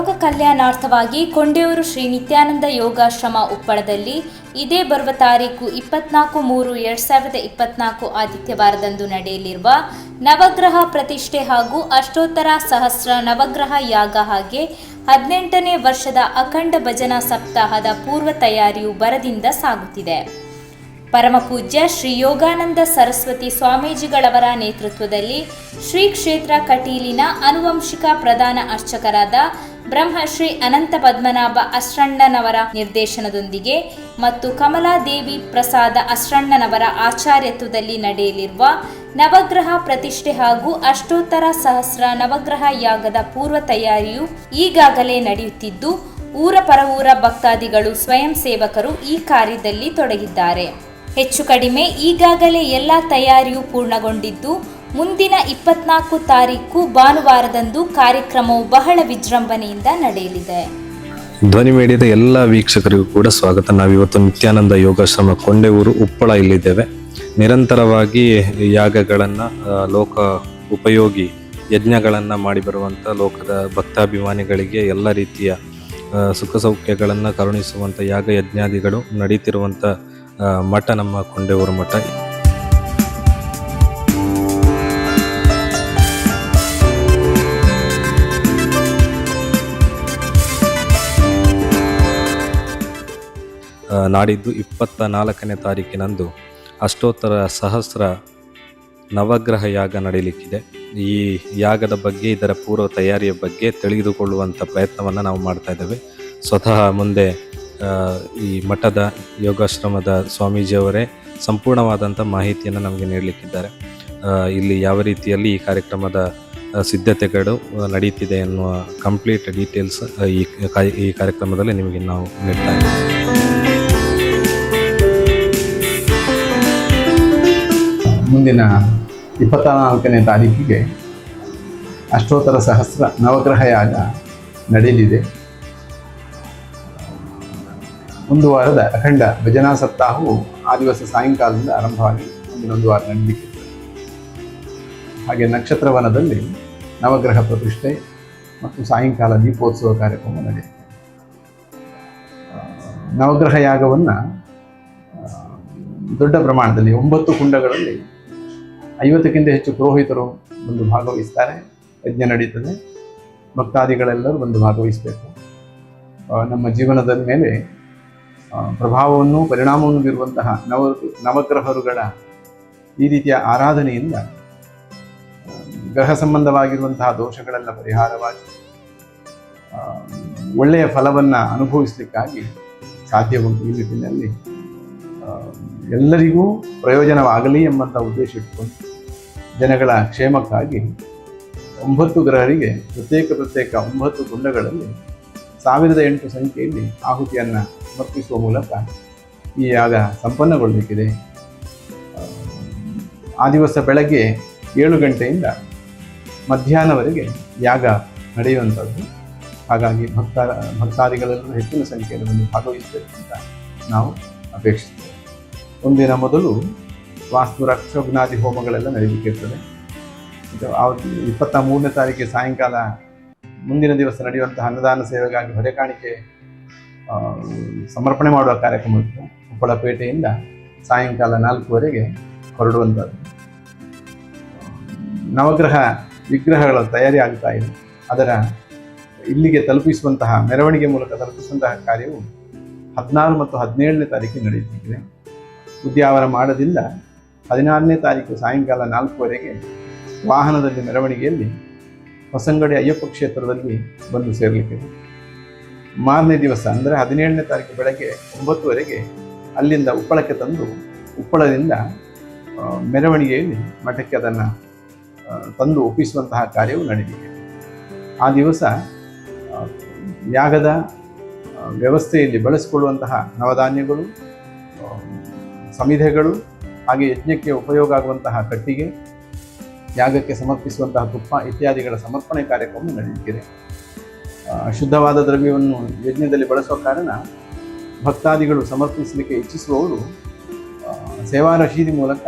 ಲೋಕ ಕಲ್ಯಾಣಾರ್ಥವಾಗಿ ಕೊಂಡೆಯೂರು ಶ್ರೀ ನಿತ್ಯಾನಂದ ಯೋಗಾಶ್ರಮ ಉಪ್ಪಳದಲ್ಲಿ ಇದೇ ಬರುವ ತಾರೀಕು ಇಪ್ಪತ್ನಾಲ್ಕು ಮೂರು ಎರಡ್ ಸಾವಿರದ ಇಪ್ಪತ್ನಾಲ್ಕು ಆದಿತ್ಯವಾರದಂದು ನಡೆಯಲಿರುವ ನವಗ್ರಹ ಪ್ರತಿಷ್ಠೆ ಹಾಗೂ ಅಷ್ಟೋತ್ತರ ಸಹಸ್ರ ನವಗ್ರಹ ಯಾಗ ಹಾಗೆ ಹದಿನೆಂಟನೇ ವರ್ಷದ ಅಖಂಡ ಭಜನಾ ಸಪ್ತಾಹದ ಪೂರ್ವ ತಯಾರಿಯು ಬರದಿಂದ ಸಾಗುತ್ತಿದೆ. ಪರಮಪೂಜ್ಯ ಶ್ರೀ ಯೋಗಾನಂದ ಸರಸ್ವತಿ ಸ್ವಾಮೀಜಿಗಳವರ ನೇತೃತ್ವದಲ್ಲಿ ಶ್ರೀ ಕ್ಷೇತ್ರ ಕಟೀಲಿನ ಅನುವಂಶಿಕ ಪ್ರಧಾನ ಅರ್ಚಕರಾದ ಬ್ರಹ್ಮಶ್ರೀ ಅನಂತ ಪದ್ಮನಾಭ ಅಶ್ರಣ್ಣನವರ ನಿರ್ದೇಶನದೊಂದಿಗೆ ಮತ್ತು ಕಮಲಾದೇವಿ ಪ್ರಸಾದ ಅಶ್ರಣ್ಣನವರ ಆಚಾರ್ಯತ್ವದಲ್ಲಿ ನಡೆಯಲಿರುವ ನವಗ್ರಹ ಪ್ರತಿಷ್ಠೆ ಹಾಗೂ ಅಷ್ಟೋತ್ತರ ಸಹಸ್ರ ನವಗ್ರಹ ಯಾಗದ ಪೂರ್ವ ತಯಾರಿಯು ಈಗಾಗಲೇ ನಡೆಯುತ್ತಿದ್ದು, ಊರ ಪರವೂರ ಭಕ್ತಾದಿಗಳು ಸ್ವಯಂ ಸೇವಕರು ಈ ಕಾರ್ಯದಲ್ಲಿ ತೊಡಗಿದ್ದಾರೆ. ಹೆಚ್ಚು ಕಡಿಮೆ ಈಗಾಗಲೇ ಎಲ್ಲ ತಯಾರಿಯು ಪೂರ್ಣಗೊಂಡಿದ್ದು ಮುಂದಿನ ಇಪ್ಪತ್ನಾಲ್ಕು ತಾರೀಕು ಭಾನುವಾರದಂದು ಕಾರ್ಯಕ್ರಮವು ಬಹಳ ವಿಜೃಂಭಣೆಯಿಂದ ನಡೆಯಲಿದೆ. ಧ್ವನಿ ಮೇಡಿಯದ ಎಲ್ಲ ವೀಕ್ಷಕರಿಗೂ ಕೂಡ ಸ್ವಾಗತ. ನಾವಿವತ್ತು ನಿತ್ಯಾನಂದ ಯೋಗಾಶ್ರಮ ಕೊಂಡೆಯೂರು ಉಪ್ಪಳ ಇಲ್ಲಿದ್ದೇವೆ. ನಿರಂತರವಾಗಿ ಯಾಗಗಳನ್ನು ಲೋಕ ಉಪಯೋಗಿ ಯಜ್ಞಗಳನ್ನು ಮಾಡಿ ಬರುವಂಥ ಲೋಕದ ಭಕ್ತಾಭಿಮಾನಿಗಳಿಗೆ ಎಲ್ಲ ರೀತಿಯ ಸುಖ ಸೌಖ್ಯಗಳನ್ನು ಕರುಣಿಸುವಂಥ ಯಾಗ ಯಜ್ಞಾದಿಗಳು ನಡೀತಿರುವಂಥ ಮಠ ನಮ್ಮ ಕೊಂಡೆಯೂರು ಮಠ. ನಾಡಿದ್ದು ಇಪ್ಪತ್ತ ನಾಲ್ಕನೇ ತಾರೀಕಿನಂದು ಅಷ್ಟೋತ್ತರ ಸಹಸ್ರ ನವಗ್ರಹ ಯಾಗ ನಡೀಲಿಕ್ಕಿದೆ. ಈ ಯಾಗದ ಬಗ್ಗೆ, ಇದರ ಪೂರ್ವ ತಯಾರಿಯ ಬಗ್ಗೆ ತಿಳಿದುಕೊಳ್ಳುವಂಥ ಪ್ರಯತ್ನವನ್ನು ನಾವು ಮಾಡ್ತಾ ಇದ್ದೇವೆ. ಸ್ವತಃ ಮುಂದೆ ಈ ಮಠದ ಯೋಗಾಶ್ರಮದ ಸ್ವಾಮೀಜಿಯವರೇ ಸಂಪೂರ್ಣವಾದಂಥ ಮಾಹಿತಿಯನ್ನು ನಮಗೆ ನೀಡಲಿಕ್ಕಿದ್ದಾರೆ. ಇಲ್ಲಿ ಯಾವ ರೀತಿಯಲ್ಲಿ ಈ ಕಾರ್ಯಕ್ರಮದ ಸಿದ್ಧತೆಗಳು ನಡೆಯುತ್ತಿದೆ ಎನ್ನುವ ಕಂಪ್ಲೀಟ್ ಡೀಟೇಲ್ಸ್ ಈ ಕಾರ್ಯಕ್ರಮದಲ್ಲಿ ನಿಮಗೆ ನಾವು ನೀಡ್ತಾ ಇದ್ದೇವೆ. ಮುಂದಿನ ಇಪ್ಪತ್ತ ನಾಲ್ಕನೇ ತಾರೀಕಿಗೆ ಅಷ್ಟೋತ್ತರ ಸಹಸ್ರ ನವಗ್ರಹ ಯಾಗ ನಡೆಯಲಿದೆ. ಒಂದು ವಾರದ ಅಖಂಡ ಭಜನಾ ಸಪ್ತಾಹವು ಆ ದಿವಸ ಸಾಯಂಕಾಲದಿಂದ ಆರಂಭವಾಗಿ ಮುಂದಿನೊಂದು ವಾರ ನಡೆಯಲಿಕ್ಕೆ ಹಾಗೆ ನಕ್ಷತ್ರವನದಲ್ಲಿ ನವಗ್ರಹ ಪ್ರತಿಷ್ಠೆ ಮತ್ತು ಸಾಯಂಕಾಲ ದೀಪೋತ್ಸವ ಕಾರ್ಯಕ್ರಮ ನಡೆಯುತ್ತೆ ನವಗ್ರಹ ಯಾಗವನ್ನು ದೊಡ್ಡ ಪ್ರಮಾಣದಲ್ಲಿ ಒಂಬತ್ತು ಕುಂಡಗಳಲ್ಲಿ ಐವತ್ತಕ್ಕಿಂತ ಹೆಚ್ಚು ಪುರೋಹಿತರು ಬಂದು ಭಾಗವಹಿಸ್ತಾರೆ. ಯಜ್ಞ ನಡೀತದೆ. ಭಕ್ತಾದಿಗಳೆಲ್ಲರೂ ಬಂದು ಭಾಗವಹಿಸಬೇಕು. ನಮ್ಮ ಜೀವನದ ಮೇಲೆ ಪ್ರಭಾವವನ್ನು ಪರಿಣಾಮವನ್ನು ಬೀರುವಂತಹ ನವ, ನವಗ್ರಹರುಗಳ ಈ ರೀತಿಯ ಆರಾಧನೆಯಿಂದ ಗ್ರಹ ಸಂಬಂಧವಾಗಿರುವಂತಹ ದೋಷಗಳೆಲ್ಲ ಪರಿಹಾರವಾಗಿ ಒಳ್ಳೆಯ ಫಲವನ್ನು ಅನುಭವಿಸಲಿಕ್ಕಾಗಿ ಸಾಧ್ಯ ಉಂಟು ಈ ನಿಟ್ಟಿನಲ್ಲಿ. ಎಲ್ಲರಿಗೂ ಪ್ರಯೋಜನವಾಗಲಿ ಎಂಬಂಥ ಉದ್ದೇಶ ಇಟ್ಕೊಂಡು ಜನಗಳ ಕ್ಷೇಮಕ್ಕಾಗಿ ಒಂಬತ್ತು ಗ್ರಹರಿಗೆ ಪ್ರತ್ಯೇಕ ಪ್ರತ್ಯೇಕ ಒಂಬತ್ತು ಕುಂಡಗಳಲ್ಲಿ ಸಾವಿರದ ಎಂಟು ಸಂಖ್ಯೆಯಲ್ಲಿ ಆಹುತಿಯನ್ನು ಸಮರ್ಪಿಸುವ ಮೂಲಕ ಈ ಯಾಗ ಸಂಪನ್ನಗೊಳ್ಳಬೇಕಿದೆ ಆ, ದಿವಸ ಬೆಳಗ್ಗೆ ಏಳು ಗಂಟೆಯಿಂದ ಮಧ್ಯಾಹ್ನವರೆಗೆ ಯಾಗ ನಡೆಯುವಂಥದ್ದು. ಹಾಗಾಗಿ ಭಕ್ತ ಭಕ್ತಾದಿಗಳೆಲ್ಲರೂ ಹೆಚ್ಚಿನ ಸಂಖ್ಯೆಯಲ್ಲಿ ಬಂದು ಭಾಗವಹಿಸಬೇಕು ಅಂತ ನಾವು ಅಪೇಕ್ಷಿಸ್ತೇವೆ ಒಂದಿನ ಮೊದಲು ವಾಸ್ತು ರಕ್ಷೋಗ್ನಾದಿ ಹೋಮಗಳೆಲ್ಲ ನಡೀಲಿಕ್ಕಿರ್ತದೆ ಇದು ಅವತ್ತು ಇಪ್ಪತ್ತ ಮೂರನೇ ತಾರೀಕಿಗೆ ಸಾಯಂಕಾಲ ಮುಂದಿನ ದಿವಸ ನಡೆಯುವಂತಹ ಅನ್ನದಾನ ಸೇವೆಗಾಗಿ ಹೊರೆ ಕಾಣಿಕೆ ಸಮರ್ಪಣೆ ಮಾಡುವ ಕಾರ್ಯಕ್ರಮ ಇತ್ತು ಉಪ್ಪಳಪೇಟೆಯಿಂದ ಸಾಯಂಕಾಲ ನಾಲ್ಕುವರೆಗೆ ಹೊರಡುವಂಥದ್ದು. ನವಗ್ರಹ ವಿಗ್ರಹಗಳ ತಯಾರಿ ಆಗ್ತಾ ಇದೆ. ಅದರ ಇಲ್ಲಿಗೆ ತಲುಪಿಸುವಂತಹ ಮೆರವಣಿಗೆ ಮೂಲಕ ತಲುಪಿಸುವಂತಹ ಕಾರ್ಯವು ಹದಿನಾರು ಮತ್ತು ಹದಿನೇಳನೇ ತಾರೀಕಿಗೆ ನಡೆಯುತ್ತಿದೆ. ಉದ್ಯಾವರ ಮಾಡದಿಂದ ಹದಿನಾರನೇ ತಾರೀಕು ಸಾಯಂಕಾಲ ನಾಲ್ಕುವರೆಗೆ ವಾಹನದಲ್ಲಿ ಮೆರವಣಿಗೆಯಲ್ಲಿ ಹೊಸಂಗಡಿ ಅಯ್ಯಪ್ಪ ಕ್ಷೇತ್ರದಲ್ಲಿ ಬಂದು ಸೇರಲಿಕ್ಕೆ. ಮಾರನೇ ದಿವಸ ಅಂದರೆ ಹದಿನೇಳನೇ ತಾರೀಕು ಬೆಳಗ್ಗೆ ಒಂಬತ್ತುವರೆಗೆ ಅಲ್ಲಿಂದ ಉಪ್ಪಳಕ್ಕೆ ತಂದು ಉಪ್ಪಳದಿಂದ ಮೆರವಣಿಗೆಯಲ್ಲಿ ಮಠಕ್ಕೆ ಅದನ್ನು ತಂದು ಒಪ್ಪಿಸುವಂತಹ ಕಾರ್ಯವು ನಡೆದಿದೆ ಆ ದಿವಸ ಯಾಗದ ವ್ಯವಸ್ಥೆಯಲ್ಲಿ ಬಳಸಿಕೊಳ್ಳುವಂತಹ ನವಧಾನ್ಯಗಳು ಸಮಿಧೆಗಳು ಹಾಗೆ ಯಜ್ಞಕ್ಕೆ ಉಪಯೋಗ ಆಗುವಂತಹ ಕಟ್ಟಿಗೆ, ಯಾಗಕ್ಕೆ ಸಮರ್ಪಿಸುವಂತಹ ತುಪ್ಪ ಇತ್ಯಾದಿಗಳ ಸಮರ್ಪಣೆ ಕಾರ್ಯಕ್ರಮ ನಡೆಯುತ್ತಿದೆ ಶುದ್ಧವಾದ ದ್ರವ್ಯವನ್ನು ಯಜ್ಞದಲ್ಲಿ ಬಳಸುವ ಕಾರಣ ಭಕ್ತಾದಿಗಳು ಸಮರ್ಪಿಸಲಿಕ್ಕೆ ಇಚ್ಛಿಸುವವರು ಸೇವಾ ರಶೀದಿ ಮೂಲಕ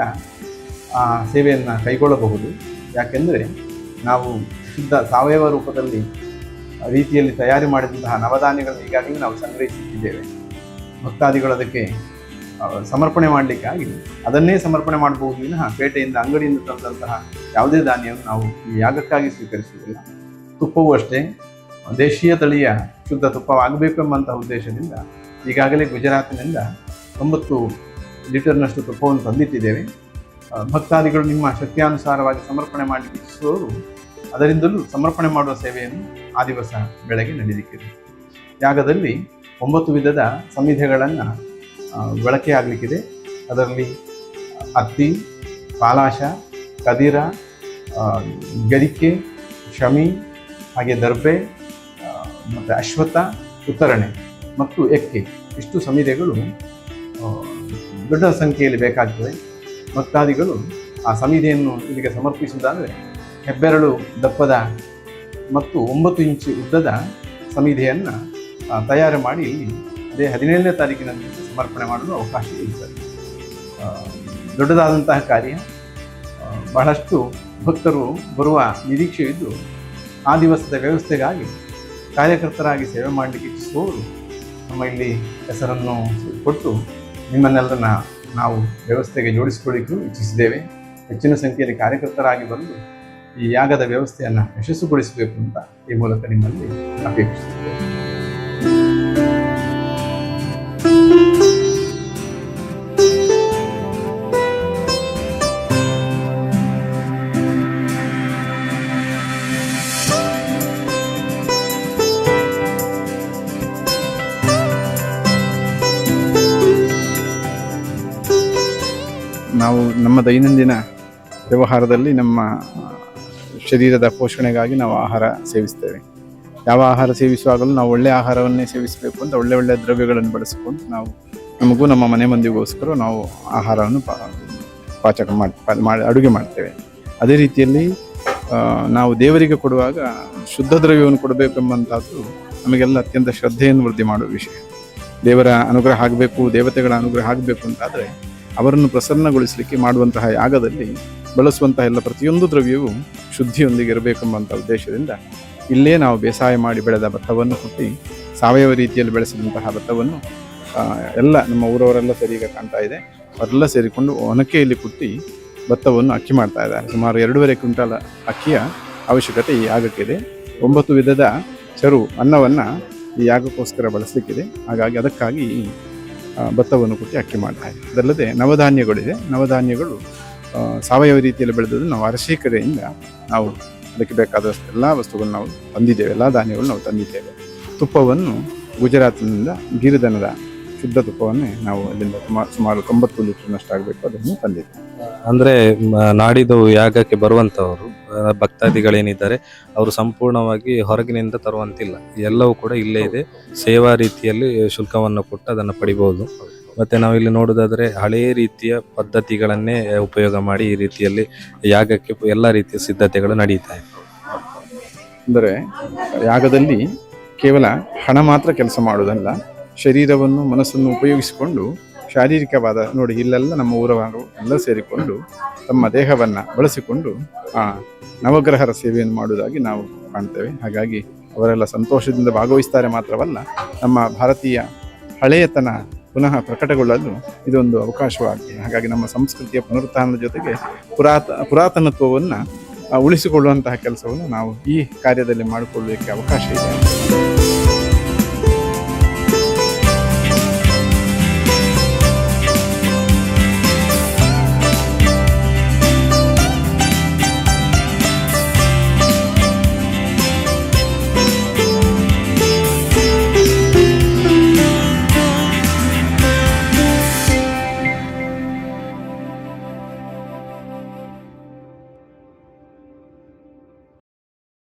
ಆ ಸೇವೆಯನ್ನು ಕೈಗೊಳ್ಳಬಹುದು. ಯಾಕೆಂದರೆ ನಾವು ಶುದ್ಧ ಸಾವಯವ ರೂಪದಲ್ಲಿ ರೀತಿಯಲ್ಲಿ ತಯಾರಿ ಮಾಡಿದಂತಹ ನವಧಾನ್ಯಗಳನ್ನು ಈಗಾಗಲೇ ನಾವು ಸಂಗ್ರಹಿಸುತ್ತಿದ್ದೇವೆ. ಭಕ್ತಾದಿಗಳು ಅದಕ್ಕೆ ಸಮರ್ಪಣೆ ಆಗಿಲ್ಲ. ಅದನ್ನೇ ಸಮರ್ಪಣೆ ಮಾಡಬಹುದು ವಿನಃ ಪೇಟೆಯಿಂದ ಅಂಗಡಿಯಿಂದ ತಂದಂತಹ ಯಾವುದೇ ಧಾನ್ಯವನ್ನು ನಾವು ಈ ಯಾಗಕ್ಕಾಗಿ ಸ್ವೀಕರಿಸುವುದಿಲ್ಲ. ತುಪ್ಪವೂ ಅಷ್ಟೇ, ದೇಶೀಯ ತಳಿಯ ಶುದ್ಧ ತುಪ್ಪವಾಗಬೇಕು ಎಂಬಂತಹ ಉದ್ದೇಶದಿಂದ ಈಗಾಗಲೇ ಗುಜರಾತಿನಿಂದ ತೊಂಬತ್ತು ಲೀಟರ್ನಷ್ಟು ತುಪ್ಪವನ್ನು ತಂದಿಟ್ಟಿದ್ದೇವೆ. ಭಕ್ತಾದಿಗಳು ನಿಮ್ಮ ಶಕ್ತಿಯಾನುಸಾರವಾಗಿ ಸಮರ್ಪಣೆ ಮಾಡಲಿಕ್ಕೆ ಇಚ್ಛಿಸುವವರು ಅದರಿಂದಲೂ ಸಮರ್ಪಣೆ ಮಾಡುವ ಸೇವೆಯನ್ನು ಆ ದಿವಸ ಬೆಳಗ್ಗೆ ನಡೆಯಲಿಕ್ಕಿದೆ ಯಾಗದಲ್ಲಿ ಒಂಬತ್ತು ವಿಧದ ಸಮಿಧೆಗಳನ್ನು ಬಳಕೆ ಆಗಲಿಕ್ಕಿದೆ. ಅದರಲ್ಲಿ ಅತ್ತಿ, ಪಾಲಾಶ, ಕದಿರ ಗರಿಕೆ ಶಮಿ, ಹಾಗೆ ದರ್ಬೆ ಮತ್ತು ಅಶ್ವಥ ಉತ್ತರಣೆ ಮತ್ತು ಎಕ್ಕೆ. ಇಷ್ಟು ಸಮಿತಿಗಳು ದೊಡ್ಡ ಸಂಖ್ಯೆಯಲ್ಲಿ ಬೇಕಾಗ್ತದೆ. ಭಕ್ತಾದಿಗಳು ಆ ಸಮಿತಿಯನ್ನು ಇಲ್ಲಿಗೆ ಸಮರ್ಪಿಸುವುದಾದರೆ ಹೆಬ್ಬೆರಳು ದಪ್ಪದ ಮತ್ತು ಒಂಬತ್ತು ಇಂಚು ಉದ್ದದ ಸಮಿಧೆಯನ್ನು ತಯಾರು ಮಾಡಿ ಇಲ್ಲಿ ಅದೇ ಹದಿನೇಳನೇ ತಾರೀಕಿನಂದು ಸಮರ್ಪಣೆ ಮಾಡಲು ಅವಕಾಶ ಇರುತ್ತದೆ ದೊಡ್ಡದಾದಂತಹ ಕಾರ್ಯ. ಬಹಳಷ್ಟು ಭಕ್ತರು ಬರುವ ನಿರೀಕ್ಷೆಯಿದ್ದು ಆ ದಿವಸದ ವ್ಯವಸ್ಥೆಗಾಗಿ ಕಾರ್ಯಕರ್ತರಾಗಿ ಸೇವೆ ಮಾಡಲಿಕ್ಕೆ ಇಚ್ಛಿಸುವವರು ನಮ್ಮ ಇಲ್ಲಿ ಹೆಸರನ್ನು ಕೊಟ್ಟು ನಿಮ್ಮನ್ನೆಲ್ಲರನ್ನ ನಾವು ವ್ಯವಸ್ಥೆಗೆ ಜೋಡಿಸಿಕೊಳ್ಳಿಕ್ಕೂ ಇಚ್ಛಿಸಿದ್ದೇವೆ. ಹೆಚ್ಚಿನ ಸಂಖ್ಯೆಯಲ್ಲಿ ಕಾರ್ಯಕರ್ತರಾಗಿ ಬಂದು ಈ ಯಾಗದ ವ್ಯವಸ್ಥೆಯನ್ನು ಯಶಸ್ಸುಗೊಳಿಸಬೇಕು ಅಂತ ಈ ಮೂಲಕ ನಿಮ್ಮಲ್ಲಿ ಅಪೇಕ್ಷಿಸುತ್ತೇವೆ ನಾವು ನಮ್ಮ ದೈನಂದಿನ ವ್ಯವಹಾರದಲ್ಲಿ ನಮ್ಮ ಶರೀರದ ಪೋಷಣೆಗಾಗಿ ನಾವು ಆಹಾರ ಸೇವಿಸ್ತೇವೆ. ಯಾವ ಆಹಾರ ಸೇವಿಸುವಾಗಲೂ ನಾವು ಒಳ್ಳೆಯ ಆಹಾರವನ್ನೇ ಸೇವಿಸಬೇಕು ಅಂತ ಒಳ್ಳೆ ಒಳ್ಳೆಯ ದ್ರವ್ಯಗಳನ್ನು ಬಳಸಿಕೊಂಡು ನಾವು ನಮಗೂ ನಮ್ಮ ಮನೆ ಮಂದಿಗೋಸ್ಕರ ನಾವು ಆಹಾರವನ್ನು ಪಾ, ಪಾಚಕ ಮಾಡಿ ಅಡುಗೆ ಮಾಡ್ತೇವೆ. ಅದೇ ರೀತಿಯಲ್ಲಿ ನಾವು ದೇವರಿಗೆ ಕೊಡುವಾಗ ಶುದ್ಧ ದ್ರವ್ಯವನ್ನು ಕೊಡಬೇಕೆಂಬಂಥದ್ದು ನಮಗೆಲ್ಲ ಅತ್ಯಂತ ಶ್ರದ್ಧೆಯನ್ನು ವೃದ್ಧಿ ಮಾಡುವ ವಿಷಯ. ದೇವರ ಅನುಗ್ರಹ ಆಗಬೇಕು, ದೇವತೆಗಳ ಅನುಗ್ರಹ ಆಗಬೇಕು ಅಂತಾದರೆ ಅವರನ್ನು ಪ್ರಸನ್ನಗೊಳಿಸಲಿಕ್ಕೆ ಮಾಡುವಂತಹ ಯಾಗದಲ್ಲಿ ಬಳಸುವಂತಹ ಎಲ್ಲ ಪ್ರತಿಯೊಂದು ದ್ರವ್ಯವು ಶುದ್ಧಿಯೊಂದಿಗೆ ಇರಬೇಕೆಂಬಂಥ ಉದ್ದೇಶದಿಂದ ಇಲ್ಲೇ ನಾವು ಬೇಸಾಯ ಮಾಡಿ ಬೆಳೆದ ಭತ್ತವನ್ನು ಹುಟ್ಟಿ ಸಾವಯವ ರೀತಿಯಲ್ಲಿ ಬೆಳೆಸಿದಂತಹ ಭತ್ತವನ್ನು ಎಲ್ಲ ನಮ್ಮ ಊರವರೆಲ್ಲ ಸರಿ ಈಗ ಕಾಣ್ತಾ ಇದೆ. ಅವರೆಲ್ಲ ಸೇರಿಕೊಂಡು ಒನಕೆಯಲ್ಲಿ ಕುಟ್ಟಿ ಭತ್ತವನ್ನು ಅಕ್ಕಿ ಮಾಡ್ತಾ ಇದ್ದಾರೆ. ಸುಮಾರು ಎರಡೂವರೆ ಕ್ವಿಂಟಾಲ್ ಅಕ್ಕಿಯ ಅವಶ್ಯಕತೆ ಈ ಯಾಗಕ್ಕಿದೆ. ಒಂಬತ್ತು ವಿಧದ ಚರು ಅನ್ನವನ್ನು ಈ ಯಾಗಕ್ಕೋಸ್ಕರ ಬಳಸಲಿಕ್ಕಿದೆ. ಹಾಗಾಗಿ ಅದಕ್ಕಾಗಿ ಭತ್ತವನ್ನು ಕುಟ್ಟಿ ಅಕ್ಕಿ ಮಾಡ್ತಾ ಇದೆ ಅದಲ್ಲದೆ ನವಧಾನ್ಯಗಳಿದೆ. ನವಧಾನ್ಯಗಳು ಸಾವಯವ ರೀತಿಯಲ್ಲಿ ಬೆಳೆದದ್ದು ನಾವು ಅರಸೀಕೆರೆಯಿಂದ ನಾವು ಅದಕ್ಕೆ ಬೇಕಾದ ಎಲ್ಲ ವಸ್ತುಗಳನ್ನು ನಾವು ತಂದಿದ್ದೇವೆ. ಎಲ್ಲ ಧಾನ್ಯಗಳು ನಾವು ತಂದಿದ್ದೇವೆ. ತುಪ್ಪವನ್ನು ಗುಜರಾತ್ನಿಂದ ಗಿರಿಧನದ ಶುದ್ಧ ತುಪ್ಪವನ್ನೇ ನಾವು ಅಲ್ಲಿಂದ ಸುಮಾರು ಸುಮಾರು ತೊಂಬತ್ತು ಲೀಟರ್ನಷ್ಟು ಆಗಬೇಕು. ಅದನ್ನು ತಂದಿದ್ದೇವೆ. ಅಂದ್ರೆ ನಾಡಿದು ಯಾಗಕ್ಕೆ ಬರುವಂತವರು ಭಕ್ತಾದಿಗಳೇನಿದ್ದಾರೆ, ಅವರು ಸಂಪೂರ್ಣವಾಗಿ ಹೊರಗಿನಿಂದ ತರುವಂತಿಲ್ಲ. ಎಲ್ಲವೂ ಕೂಡ ಇಲ್ಲೇ ಇದೆ. ಸೇವಾ ರೀತಿಯಲ್ಲಿ ಶುಲ್ಕವನ್ನು ಕೊಟ್ಟು ಅದನ್ನು ಪಡಿಬಹುದು ಮತ್ತೆ ನಾವು ಇಲ್ಲಿ ನೋಡೋದಾದ್ರೆ ಹಳೆಯ ರೀತಿಯ ಪದ್ಧತಿಗಳನ್ನೇ ಉಪಯೋಗ ಮಾಡಿ ಈ ರೀತಿಯಲ್ಲಿ ಯಾಗಕ್ಕೆ ಎಲ್ಲ ರೀತಿಯ ಸಿದ್ಧತೆಗಳು ನಡೀತಾ ಇದೆ. ಅಂದರೆ ಯಾಗದಲ್ಲಿ ಕೇವಲ ಹಣ ಮಾತ್ರ ಕೆಲಸ ಮಾಡುವುದಲ್ಲ, ಶರೀರವನ್ನು, ಮನಸ್ಸನ್ನು ಉಪಯೋಗಿಸಿಕೊಂಡು ಶಾರೀರಿಕವಾದ ನೋಡಿ, ಇಲ್ಲೆಲ್ಲ ನಮ್ಮ ಊರವರು ಎಲ್ಲ ಸೇರಿಕೊಂಡು ತಮ್ಮ ದೇಹವನ್ನು ಬಳಸಿಕೊಂಡು ಆ ನವಗ್ರಹರ ಸೇವೆಯನ್ನು ಮಾಡುವುದಾಗಿ ನಾವು ಕಾಣ್ತೇವೆ. ಹಾಗಾಗಿ ಅವರೆಲ್ಲ ಸಂತೋಷದಿಂದ ಭಾಗವಹಿಸ್ತಾರೆ ಮಾತ್ರವಲ್ಲ, ನಮ್ಮ ಭಾರತೀಯ ಹಳೆಯತನ ಪುನಃ ಪ್ರಕಟಗೊಳ್ಳಲು ಇದೊಂದು ಅವಕಾಶವಾಗಿದೆ. ಹಾಗಾಗಿ ನಮ್ಮ ಸಂಸ್ಕೃತಿಯ ಪುನರುತ್ಥಾನದ ಜೊತೆಗೆ ಪುರಾತ, ಪುರಾತನತ್ವವನ್ನು ಉಳಿಸಿಕೊಳ್ಳುವಂತಹ ಕೆಲಸವನ್ನು ನಾವು ಈ ಕಾರ್ಯದಲ್ಲಿ ಮಾಡಿಕೊಳ್ಳಲಿಕ್ಕೆ ಅವಕಾಶ ಇದೆ.